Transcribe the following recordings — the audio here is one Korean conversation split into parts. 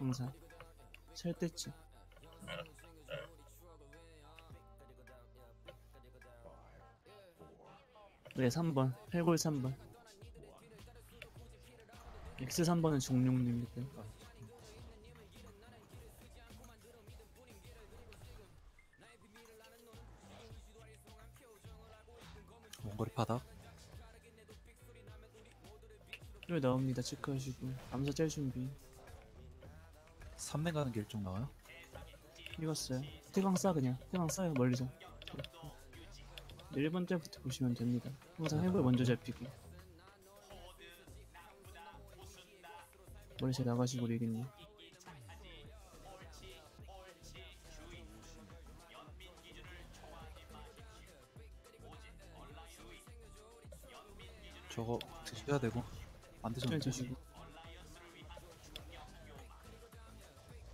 항상 셀 때쯤. 네 3번. 팔골 3번. X 3번은 종룡님이고요 원거리 바닥 를 나옵니다. 체크하시고. 암사 짤 준비 3랭 가는 길 쪽 나와요? 읽었어요. 태광 쏴 그냥. 태광 쏴요 멀리서. 1번 때부터 보시면 됩니다. 항상 해골 먼저 잡히고. 멀리서 나가시고 리겠네 저거 드셔야 되고 안 돼요 주시고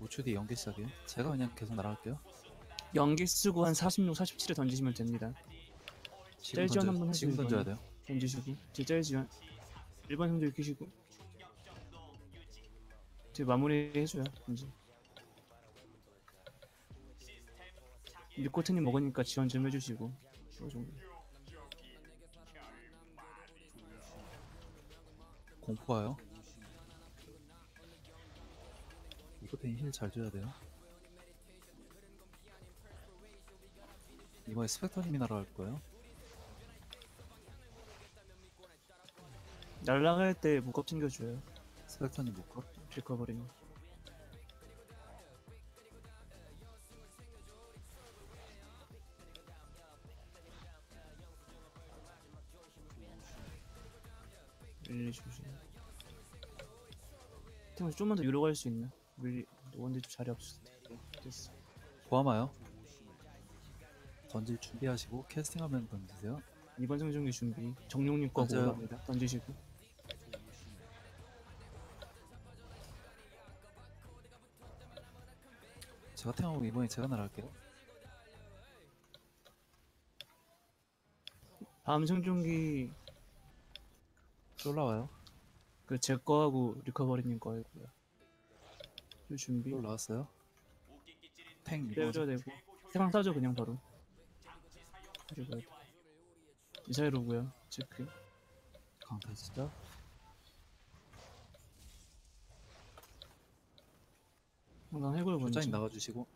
5초 뒤에 연계 시작이에요? 제가 그냥 계속 날아갈게요. 연기 쓰고 한 46, 47에 던지시면 됩니다. 지금, 짤 지원 던져, 한번 지금 해주세요, 던져야 돼요? 던지시고. 제 짤 지원. 1번 형들 끼시고. 제 마무리 해줘요 던지 리코트님 먹으니까 지원 좀 해주시고. 이 정도 공포 와요 이것도 힐 잘 줘야 돼요. 이번에 스펙터님이 날아갈 거예요. 날라갈 때 무겁 챙겨줘요. 스펙터님 묶어? 리커버리는 밀리주시 팀을 좀만 더 위로 갈 수 있나? 밀리 원딜 좀 자리 없을 때 됐어. 고아마요. 던질 준비하시고 캐스팅하면 던지세요. 이번 생존기 준비. 정룡님 거 맞아요. 올라옵니다. 던지시고. 제가 탱하고 이번에 제가 날아갈게요. 다음 생존기 올라와요. 그 제 거하고 리커버리님 거이고요 이 준비. 또 올라왔어요? 탱 빼줘야 되고. 세방 싸죠 그냥 바로. 그리고 미사일 오고요 체크 강타 진짜 항상 해골 먼저 조장님 나가주시고.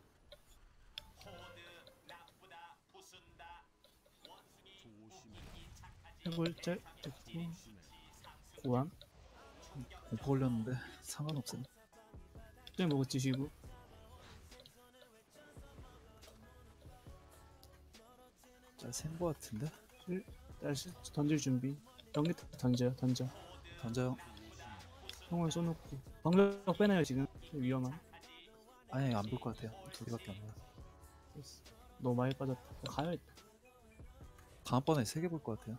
해골 짤 됐고 고함. 공포 걸렸는데 상관없어요 짤 먹어 드시고. 잘센거 같은데? 다시 던질 준비. 연기 던져요 던져. 던져요? 형을 쏘놓고. 방벽 빼놔요 지금? 좀 위험한. 아니 안 볼 것 같아요. 두 개밖에 안 나요 너무 많이 빠졌다. 가야겠다 다음번에 세 개 볼 것 같아요.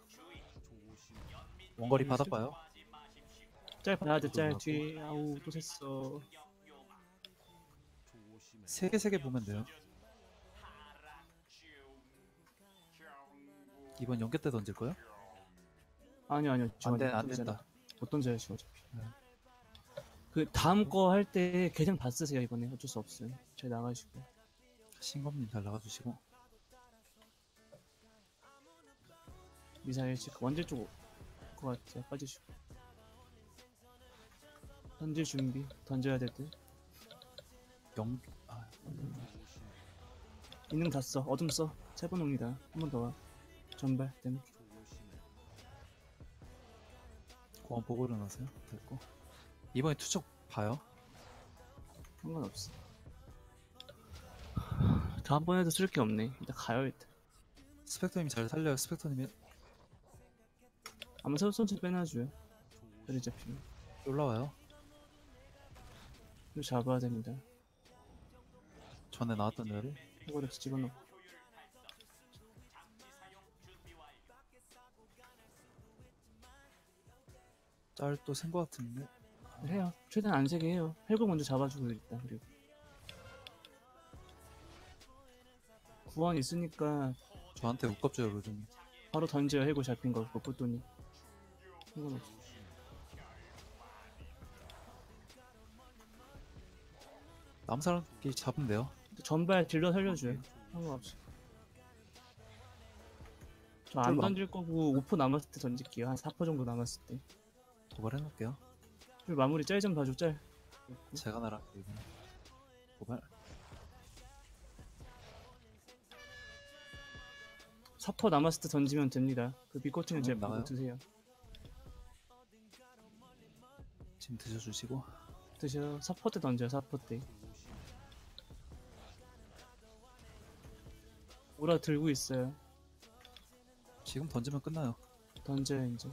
원거리 바닥 봐요. 짤 봐야 돼짤 뒤에 아우 또 샜어 세 개 세 개 보면 돼요. 이번 연계 때 던질 거요? 아니요 아니요. 안, 돼, 안 된다. 못 던져요 지금 어차피. 그 다음 거 할 때 계정 다 쓰세요 이번에? 어쩔 수 없어요. 잘 나가시고. 신검님 잘 나가주시고. 미사일 체크. 원딜 쪽것 같아요. 빠지시고. 던질 준비. 던져야 될 듯 영... 거다 써. 어둠 써. 세 번 옵니다. 한 번 더 와. 전발 땜. 고원 보고 일어나세요 됐고 이번에 투척 봐요 상관없어. 다음번에도 쓸 게 없네. 일단 가요 일단. 스펙터님이 잘 살려요 스펙터님이 아마 새우 손질 빼놔줘요. 자리 잡히면. 올라와요 이거 잡아야 됩니다. 전에 나왔던 애를 이거를 집어넣고. 짤도 센 거 같은데 해요. 최대한 안 세게 해요. 헬고 먼저 잡아주고 일단 그리고. 구원 있으니까 저한테 웃겁줘요 로중이 바로 던져요. 헬고 잡힌 거. 그거 뽀또니. 상관 없어. 다음 사람끼리 잡으면 돼요. 전발 딜러 살려줘요. 상관없어. 저안 쫄로 안- 던질 거고 5포 남았을 때 던질게요. 한 4포 정도 남았을 때. 도발해 놓을게요. 그리고 마무리 짤 좀 봐줘 짤. 제가 날아갈게요. 도발. 4포 남았을 때 던지면 됩니다. 그 음, 보고 나가요? 드세요. 지금 드셔주시고. 드셔. 4포 때 던져요. 4포 때. 오라 들고 있어요. 지금 던지면 끝나요. 던져요 이제.